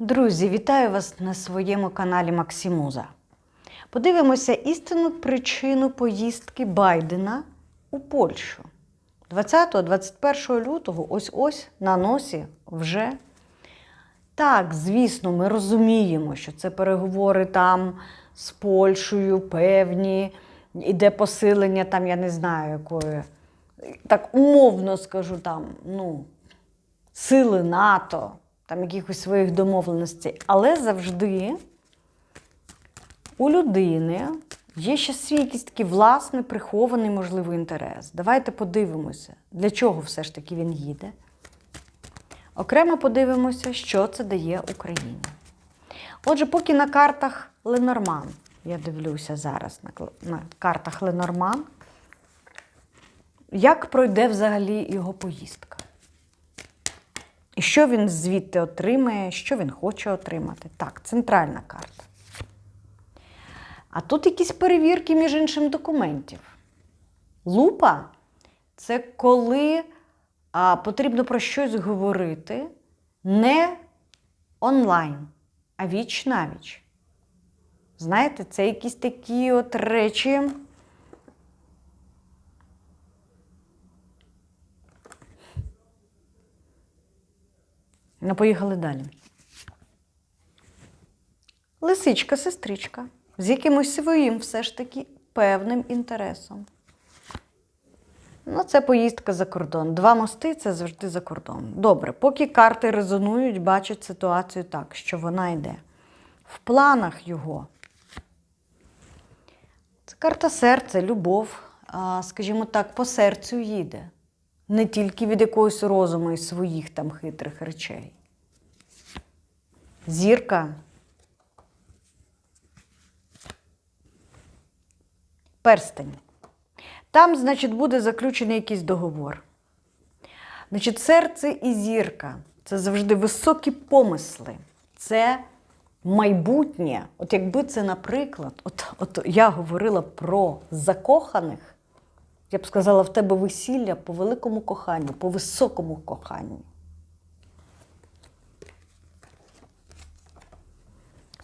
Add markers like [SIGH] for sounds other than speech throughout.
Друзі, вітаю вас на своєму каналі Максимуза. Подивимося істинну причину поїздки Байдена у Польщу. 20-21 лютого, ось ось на носі вже. Так, звісно, ми розуміємо, що це переговори там з Польщею, певні, іде посилення там, я не знаю, якої, так умовно скажу, там, ну, сили НАТО, там якихось своїх домовленостей. Але завжди у людини є ще свій якийсь такий власний прихований, можливий інтерес. Давайте подивимося, для чого все ж таки він їде. Окремо подивимося, що це дає Україні. Отже, поки на картах Ленорман, я дивлюся зараз на, на картах Ленорман, як пройде взагалі його поїздка? І що він звідти отримає, що він хоче отримати? Так, центральна карта. А тут якісь перевірки, між іншим, документів. Лупа це коли а, потрібно про щось говорити не онлайн, а віч навіч. Знаєте, це якісь такі от речі. Ну, поїхали далі. Лисичка, сестричка, з якимось своїм все ж таки певним інтересом. Ну, це поїздка за кордон. Два мости це завжди за кордон. Добре, поки карти резонують, бачать ситуацію так, що вона йде. В планах його. Це карта серця, любов, скажімо так, по серцю їде. Не тільки від якогось розуму і своїх там хитрих речей. Зірка. Перстень. Там, значить, буде заключений якийсь договор. Значить, серце і зірка це завжди високі помисли. Це майбутнє. От якби це, наприклад, от, от я говорила про закоханих, я б сказала, в тебе весілля по великому коханню, по високому коханню.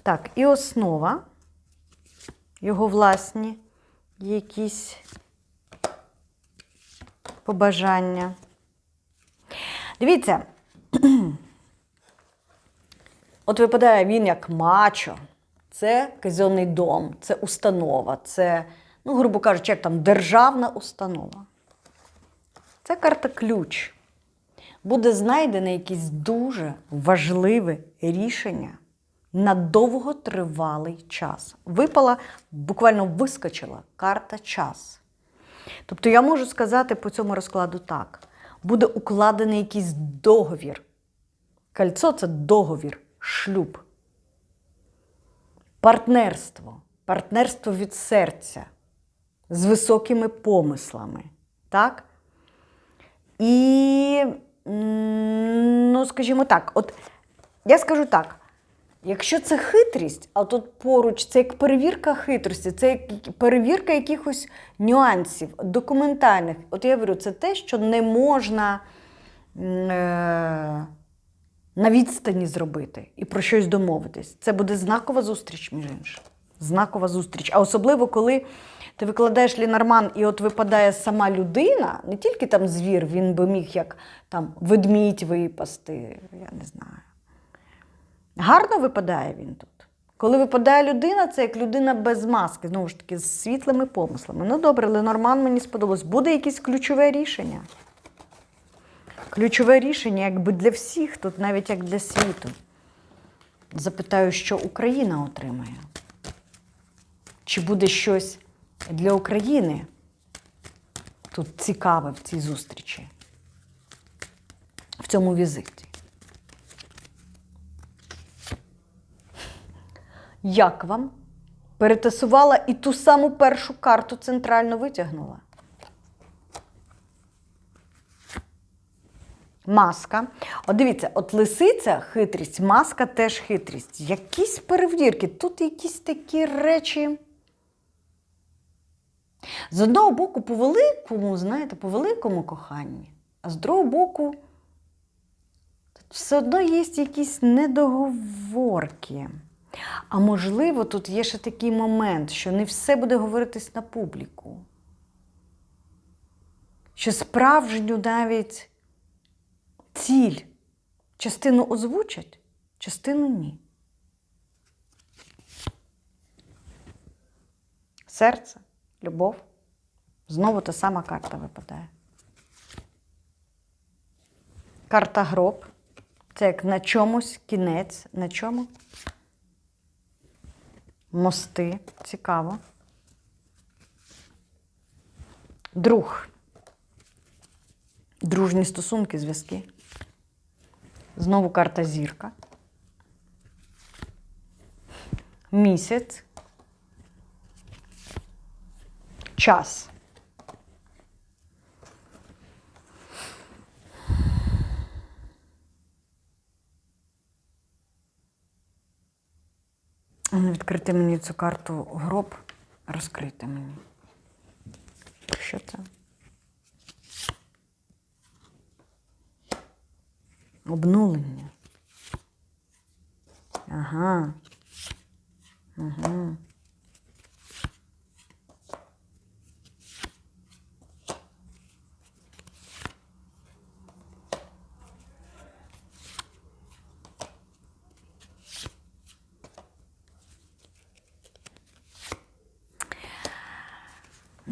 Так, і основа, його власні якісь побажання. Дивіться, [CLEARS THROAT] от випадає він як мачо, це казенний дом, це установа, це, ну, грубо кажучи, як там державна установа. Це карта ключ. Буде знайдене якесь дуже важливе рішення на довготривалий час. Випала, буквально вискочила карта час. Тобто я можу сказати по цьому розкладу так: буде укладений якийсь договір. Кольцо це договір, шлюб, партнерство, партнерство від серця з високими помислами. Так? І, ну, скажімо так, от я скажу так. Якщо це хитрість, а тут поруч це як перевірка хитрості, це як перевірка якихось нюансів, документальних. От я говорю, це те, що не можна е, на відстані зробити і про щось домовитись. Це буде знакова зустріч, між іншим. Знакова зустріч. А особливо, коли ти викладаєш лінарман і от випадає сама людина, не тільки там звір, він би міг як там ведмідь випасти, я не знаю. Гарно випадає він тут. Коли випадає людина, це як людина без маски, знову ж таки, з світлими помислами. Ну добре, Ленорман мені сподобалось. Буде якесь ключове рішення. Ключове рішення, якби для всіх, тут навіть як для світу. Запитаю, що Україна отримає. Чи буде щось для України тут цікаве в цій зустрічі, в цьому візиті? Як вам? Перетасувала і ту саму першу карту центрально витягнула. Маска. От дивіться, от лисиця хитрість, маска теж хитрість. Якісь перевірки. Тут якісь такі речі. З одного боку, по великому, знаєте, по великому коханні, а з другого боку, все одно є якісь недоговорки. А можливо, тут є ще такий момент, що не все буде говоритись на публіку. Що справжню навіть ціль частину озвучать, частину ні. Серце, любов. Знову та сама карта випадає. Карта гроб. Це як на чомусь кінець. На чому? Мости. Цікаво. Друг. Дружні стосунки, зв'язки. Знову карта зірка. Місяць. Час. Відкрити мені цю карту гроб, розкрити мені. Що це? Обнулення. Ага. Ага.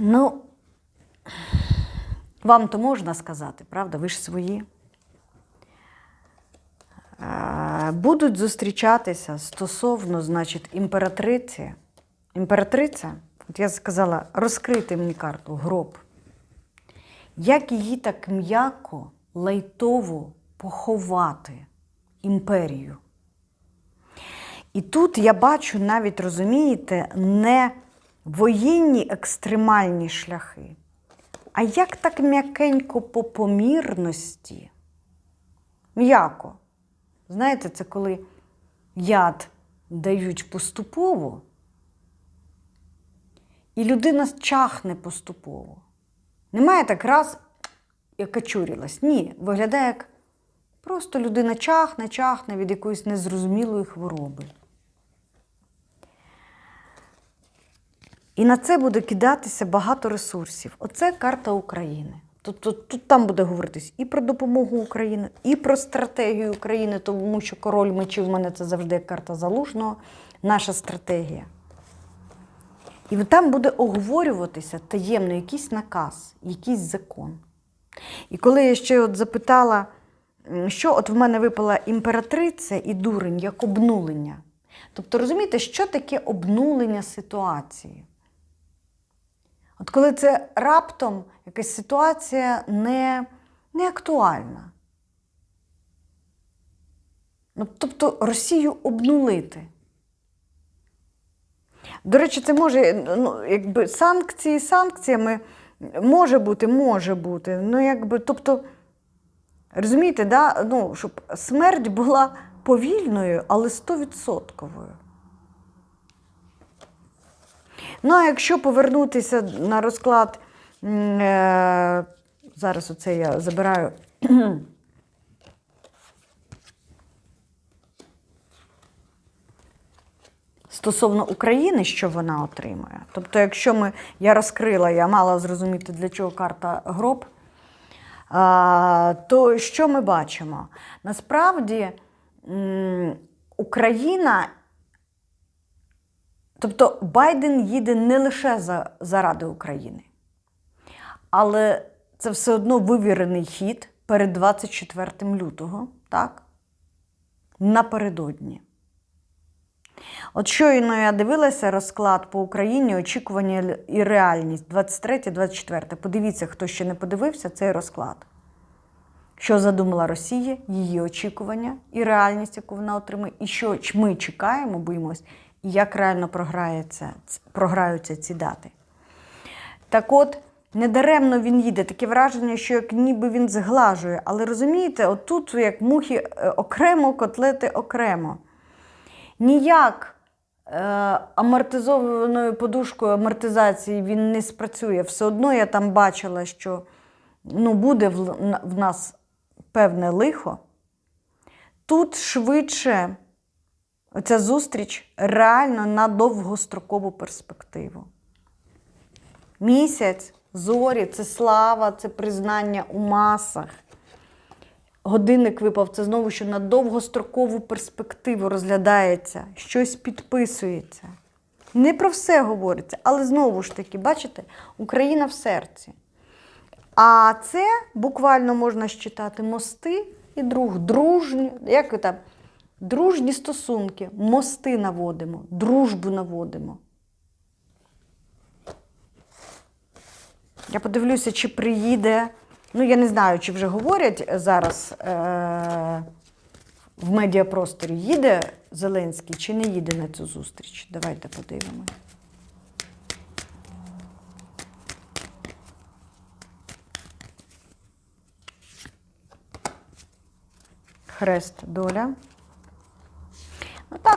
Ну, вам то можна сказати, правда? Ви ж свої. Е, Будуть зустрічатися стосовно, значить, імператриці. Імператриця, от я сказала, розкрити мені карту, гроб. Як її так м'яко, лайтово поховати імперію? І тут я бачу навіть, розумієте, не воєнні екстремальні шляхи, а як так м'якенько по помірності. М'яко. Знаєте, це коли яд дають поступово, і людина чахне поступово. Немає так раз, як качурілась. Ні, виглядає як просто людина чахне, чахне від якоїсь незрозумілої хвороби. І на це буде кидатися багато ресурсів. Оце карта України. Тобто тут там буде говоритись і про допомогу України, і про стратегію України, тому що король мечів в мене це завжди карта залужного, наша стратегія. І там буде оговорюватися таємно якийсь наказ, якийсь закон. І коли я ще от запитала, що от в мене випала імператриця і дурень як обнулення. Тобто, розумієте, що таке обнулення ситуації? От коли це раптом якась ситуація не, не актуальна. Ну, тобто Росію обнулити. До речі, це може, ну, якби санкції санкціями може бути, може бути. Ну, якби, тобто, розумієте, да? ну, щоб смерть була повільною, але стовідсотковою. Ну, а якщо повернутися на розклад, е, зараз оце я забираю. [CLEARS THROAT] Стосовно України, що вона отримує. Тобто, якщо ми, я розкрила, я мала зрозуміти, для чого карта гроб, а, то що ми бачимо? Насправді Україна Тобто Байден їде не лише за, заради України, але це все одно вивірений хід перед 24 лютого, так? Напередодні. От щойно я дивилася розклад по Україні, очікування і реальність 23-24. Подивіться, хто ще не подивився цей розклад. Що задумала Росія, її очікування і реальність, яку вона отримає, і що ми чекаємо, боїмось, як реально програється, програються ці дати. Так от, недаремно він їде. Таке враження, що як ніби він зглажує. Але розумієте, отут, як мухи е, окремо, котлети окремо. Ніяк е, амортизованою подушкою амортизації він не спрацює. Все одно я там бачила, що ну, буде в, в нас певне лихо. Тут швидше оця зустріч реально на довгострокову перспективу. Місяць, зорі це слава, це признання у масах. Годинник випав, це знову що на довгострокову перспективу розглядається, щось підписується. Не про все говориться, але знову ж таки, бачите, Україна в серці. А це буквально можна считати мости і друг, дружні, як там, дружні стосунки, мости наводимо, дружбу наводимо. Я подивлюся, чи приїде. Ну, я не знаю, чи вже говорять зараз е- в медіапросторі, їде Зеленський чи не їде на цю зустріч. Давайте подивимось. Хрест доля.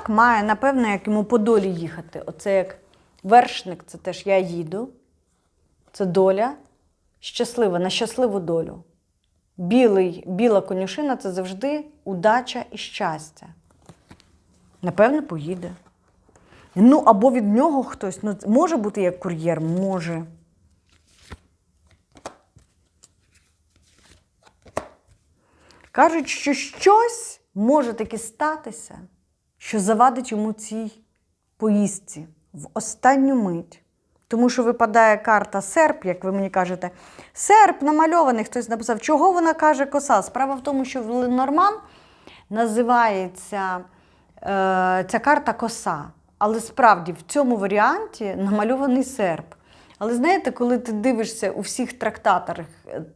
Так, має, напевно, як йому по долі їхати. Оце як вершник, це теж я їду. Це доля. Щаслива, на щасливу долю. Білий, біла конюшина це завжди удача і щастя. Напевно, поїде. Ну, або від нього хтось. Ну, може бути як кур'єр, може. Кажуть, що щось може таки статися, що завадить йому цій поїздці в останню мить. Тому що випадає карта серп, як ви мені кажете. Серп намальований, хтось написав, чого вона каже коса. Справа в тому, що в Ленорман називається е, ця карта коса. Але справді в цьому варіанті намальований серп. Але знаєте, коли ти дивишся у всіх трактатах,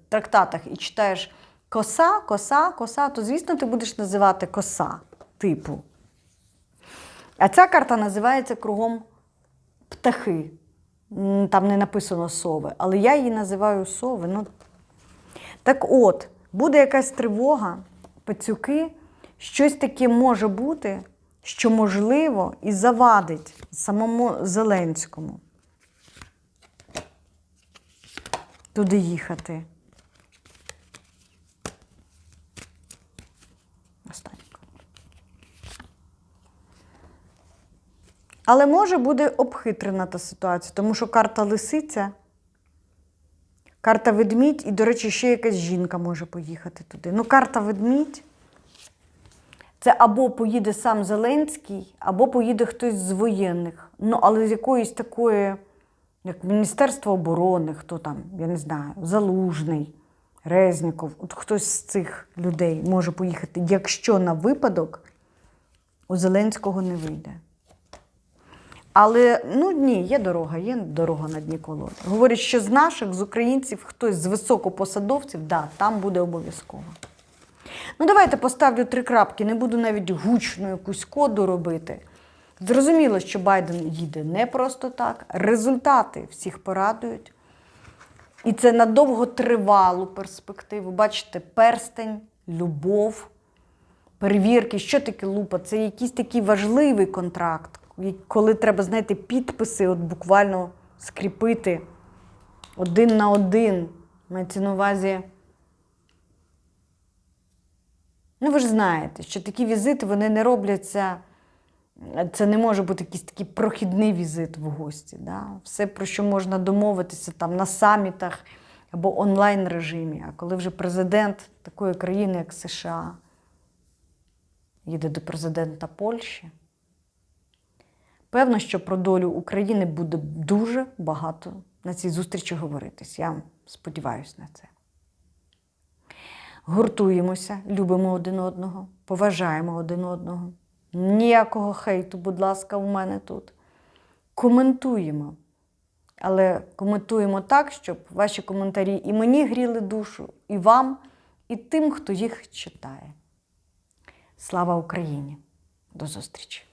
трактатах і читаєш коса, коса, коса, то, звісно, ти будеш називати коса типу. А ця карта називається кругом птахи. Там не написано сови, але я її називаю сови. Ну, так от, буде якась тривога, пацюки, щось таке може бути, що можливо і завадить самому Зеленському туди їхати. Але може буде обхитрена та ситуація, тому що карта лисиця, карта ведмідь, і, до речі, ще якась жінка може поїхати туди. Ну, карта ведмідь це або поїде сам Зеленський, або поїде хтось з воєнних. Ну, але з якоїсь такої, як Міністерство оборони, хто там, я не знаю, Залужний, Резніков, от хтось з цих людей може поїхати, якщо на випадок у Зеленського не вийде. Але ну ні, є дорога, є дорога на дні колоди. Говорять, що з наших, з українців, хтось з високопосадовців, да, там буде обов'язково. Ну, давайте поставлю три крапки, не буду навіть гучну якусь коду робити. Зрозуміло, що Байден їде не просто так. Результати всіх порадують. І це на довготривалу перспективу. Бачите, перстень, любов, перевірки. Що таке лупа? Це якийсь такий важливий контракт, коли треба, знаєте, підписи от буквально скріпити один на один. Мається на увазі. Ну, ви ж знаєте, що такі візити вони не робляться. Це не може бути якийсь такий прохідний візит в гості. Да? Все, про що можна домовитися там на самітах або онлайн режимі. А коли вже президент такої країни, як США, їде до президента Польщі, певно, що про долю України буде дуже багато на цій зустрічі говоритись. Я сподіваюся на це. Гуртуємося, любимо один одного, поважаємо один одного. Ніякого хейту, будь ласка, в мене тут. Коментуємо. Але коментуємо так, щоб ваші коментарі і мені гріли душу, і вам, і тим, хто їх читає. Слава Україні! До зустрічі!